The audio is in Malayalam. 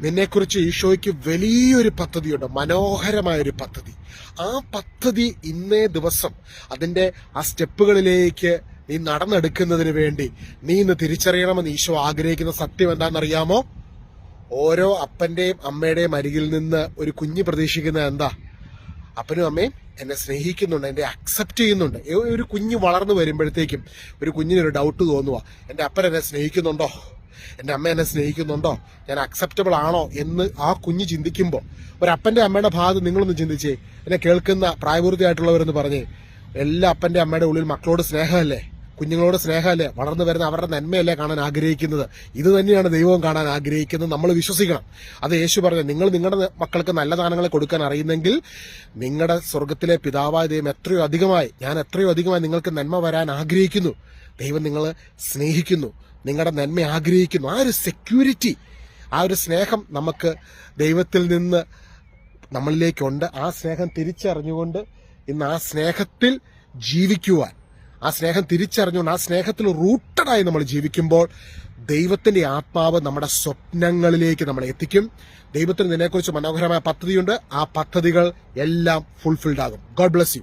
നിന്നെക്കുറിച്ച് ഈശോയ്ക്ക് വലിയൊരു പദ്ധതിയുണ്ട് മനോഹരമായ ഒരു പദ്ധതി. ആ പദ്ധതി ഇന്നേ ദിവസം അതിന്റെ ആ സ്റ്റെപ്പുകളിലേക്ക് നീ നടന്നെടുക്കുന്നതിന് വേണ്ടി നീ ഇന്ന് തിരിച്ചറിയണമെന്ന് ഈശോ ആഗ്രഹിക്കുന്ന സത്യം എന്താണെന്നറിയാമോ? ഓരോ അപ്പന്റെയും അമ്മയുടെയും അരികിൽ നിന്ന് ഒരു കുഞ്ഞ് പ്രതീക്ഷിക്കുന്നത് എന്താ? അപ്പനും അമ്മയും എന്നെ സ്നേഹിക്കുന്നുണ്ട് എന്നെ അക്സെപ്റ്റ് ചെയ്യുന്നുണ്ട്. ഒരു കുഞ്ഞ് വളർന്നു വരുമ്പോഴത്തേക്കും ഒരു കുഞ്ഞിനൊരു ഡൗട്ട് തോന്നുക എന്റെ അപ്പൻ എന്നെ സ്നേഹിക്കുന്നുണ്ടോ? എന്റെ അമ്മ എന്നെ സ്നേഹിക്കുന്നുണ്ടോ? ഞാൻ അക്സെപ്റ്റബിൾ ആണോ എന്ന് ആ കുഞ്ഞ് ചിന്തിക്കുമ്പോൾ ഒരു അപ്പന്റെ അമ്മയുടെ ഭാഗത്ത് നിങ്ങളൊന്ന് ചിന്തിച്ചേ. എന്നെ കേൾക്കുന്ന പ്രായപൂർത്തിയായിട്ടുള്ളവരെന്ന് പറഞ്ഞ്. എല്ലാ അപ്പന്റെ അമ്മയുടെ ഉള്ളിൽ മക്കളോട് സ്നേഹമല്ലേ? കുഞ്ഞുങ്ങളോട് സ്നേഹമല്ലേ? വളർന്നു വരുന്ന അവരുടെ നന്മയല്ലേ കാണാൻ ആഗ്രഹിക്കുന്നത്? ഇത് തന്നെയാണ് ദൈവവും കാണാൻ ആഗ്രഹിക്കുന്നത് നമ്മൾ വിശ്വസിക്കണം. അത് യേശു പറഞ്ഞു നിങ്ങൾ നിങ്ങളുടെ മക്കൾക്ക് നല്ല ദാനങ്ങളെ കൊടുക്കാൻ അറിയുന്നെങ്കിൽ നിങ്ങളുടെ സ്വർഗത്തിലെ പിതാവായ ദൈവം എത്രയോ അധികമായി ഞാൻ എത്രയോ അധികമായി നിങ്ങൾക്ക് നന്മ വരാൻ ആഗ്രഹിക്കുന്നു. ദൈവം നിങ്ങളെ സ്നേഹിക്കുന്നു നിങ്ങളുടെ നന്മ ആഗ്രഹിക്കുന്നു. ആ ഒരു സെക്യൂരിറ്റി ആ ഒരു സ്നേഹം നമുക്ക് ദൈവത്തിൽ നിന്ന് നമ്മളിലേക്കുണ്ട്. ആ സ്നേഹം തിരിച്ചറിഞ്ഞുകൊണ്ട് ഇന്ന് ആ സ്നേഹത്തിൽ ജീവിക്കുവാൻ ആ സ്നേഹം തിരിച്ചറിഞ്ഞുകൊണ്ട് ആ സ്നേഹത്തിൽ റൂട്ടഡായി നമ്മൾ ജീവിക്കുമ്പോൾ ദൈവത്തിന്റെ ആത്മാവ് നമ്മുടെ സ്വപ്നങ്ങളിലേക്ക് നമ്മളെ എത്തിക്കും. ദൈവത്തിന് ഇതിനെക്കുറിച്ച് മനോഹരമായ പദ്ധതിയുണ്ട്. ആ പദ്ധതികൾ എല്ലാം ഫുൾഫിൽഡ് ആകും. God bless you